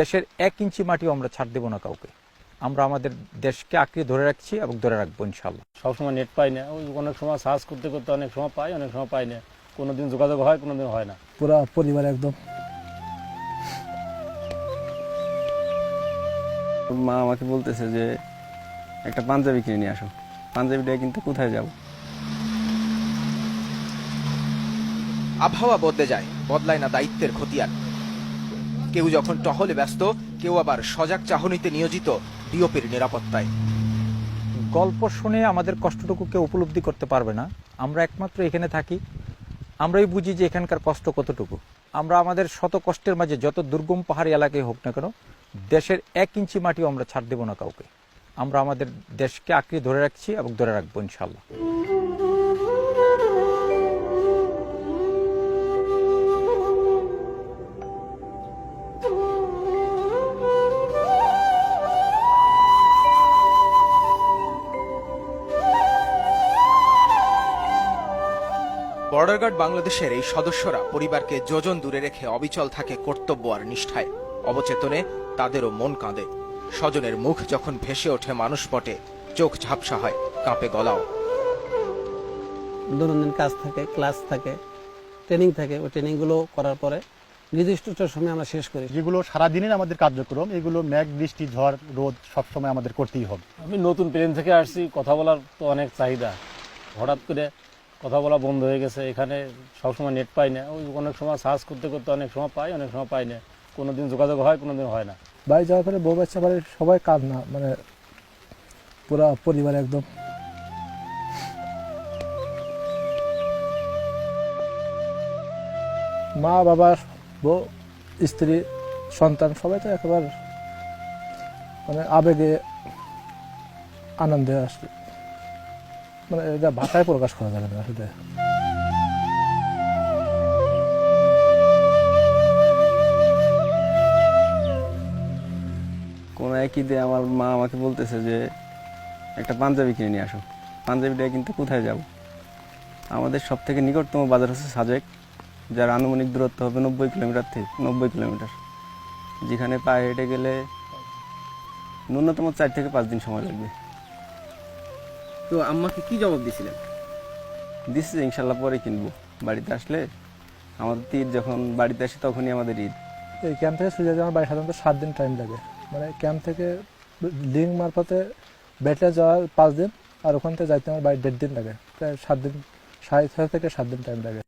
দেশের এক ইঞ্চি মাটিও আমরা ছাড় দেবো না কাউকে। আমরা আমাদের দেশকে আঁকড়ে ধরে রাখছি এবং ধরে রাখব ইনশাল্লাহ সবসময় নেট পাই না। ওই অনেক সময় সার্চ করতে করতে অনেক সময় পাই অনেক সময় পাই না। কোনো দিন যোগাযোগ হয় কোনো দিন হয় না। পুরা পরিবার একদম। মা আমাকে বলতেছে যে একটা পাঞ্জাবি কিনে নিয়ে আসো। পাঞ্জাবিটা কিন্তু কোথায় যাব? আবহাওয়া বদলে যায়। বদলায় না দায়িত্বের খতিয়ান। কেউ যখন টহলে ব্যস্ত, কেউ আবার সজাগ চাহনিতে নিয়োজিত ডিওপির নিরাপত্তায়। গল্প শুনে আমাদের কষ্টটুকু কেউ উপলব্ধি করতে পারবে না। আমরা একমাত্র এখানে থাকি। আমরাই বুঝি যে এখানকার কষ্ট কতটুকু। আমরা আমাদের শত কষ্টের মাঝে যত দুর্গম পাহাড়ি এলাকায় হোক না কেন, দেশের এক ইঞ্চি মাটিও আমরা ছাড় দেব না কাউকে। আমরা আমাদের দেশকে আঁকড়ে ধরে রাখছি এবং ধরে রাখব ইনশাল্লাহ বর্ডার গার্ড বাংলাদেশের এই সদস্যরা পরিবারকে যোজন দূরে রেখে অবিচল থাকে কর্তব্য আর নিষ্ঠায়। অবচেতনে তাদেরও মন কাঁদে। স্বজনের মুখ যখন ভেসে ওঠে মানুষ পটে চোখ ঝাপসা হয় কাঁপে গলাও। দৈনন্দিন কাজ থাকে ক্লাস থাকে ট্রেনিং থাকে ওই ট্রেনিংগুলো করার পরে নির্দিষ্ট সময় আমরা শেষ করি। যেগুলো সারাদিনের আমাদের কার্যক্রম এগুলো ম্যাঘ বৃষ্টি ঝড় রোদ সবসময় আমাদের করতেই হবে। আমি নতুন প্লেন থেকে আসছি কথা বলার তো অনেক চাহিদা। হঠাৎ করে কথা বলা বন্ধ হয়ে গেছে। এখানে সবসময় নেট পাই না। ওই অনেক সময় সার্চ করতে করতে অনেক সময় পাই, অনেক সময় পাই না। কোনো দিন যোগাযোগ হয় কোনো দিন হয় না। বাড়ি যাওয়ার পরে বউ বাচ্চা বাড়ির সবাই কাঁদ না? মানে পুরা পরিবার একদম। মা, বাবা, বউ, স্ত্রী, সন্তান সবাই তো একেবারে মানে আবেগে, আনন্দে আসছে মানে এটা ভাষায় প্রকাশ করা যাবে না আসলে। কোনো এক ঈদে আমার মা আমাকে বলতেছে যে, একটা পাঞ্জাবি কিনে নিয়ে আসো। পাঞ্জাবিটা কিন্তু কোথায় যাব? আমাদের সব থেকে নিকটতম বাজার হচ্ছে সাজেক, যার আনুমানিক দূরত্ব হবে নব্বই কিলোমিটার থেকে নব্বই কিলোমিটার। যেখানে পায়ে হেঁটে গেলে ন্যূনতম চার থেকে পাঁচ দিন সময় লাগবে। তো আম্মাকে কি জবাব দিছিলেন? দিচ্ছি ইনশাল্লাহ পরে কিনবো। বাড়িতে আসলে আমাদের ঈদ যখন বাড়িতে আসে তখনই আমাদের ঈদ। এই ক্যাম্প থেকে সুজা যাওয়ার বাড়ি সাধারণত সাত দিন টাইম লাগে। মানে ক্যাম্প থেকে লিঙ্ক মারফতে ব্যাটে যাওয়ার পাঁচ দিন আর ওখান থেকে যাইতে আমার বাড়ি দেড় দিন লাগে। প্রায় সাত দিন সাড়ে ছয় থেকে সাত দিন টাইম লাগে।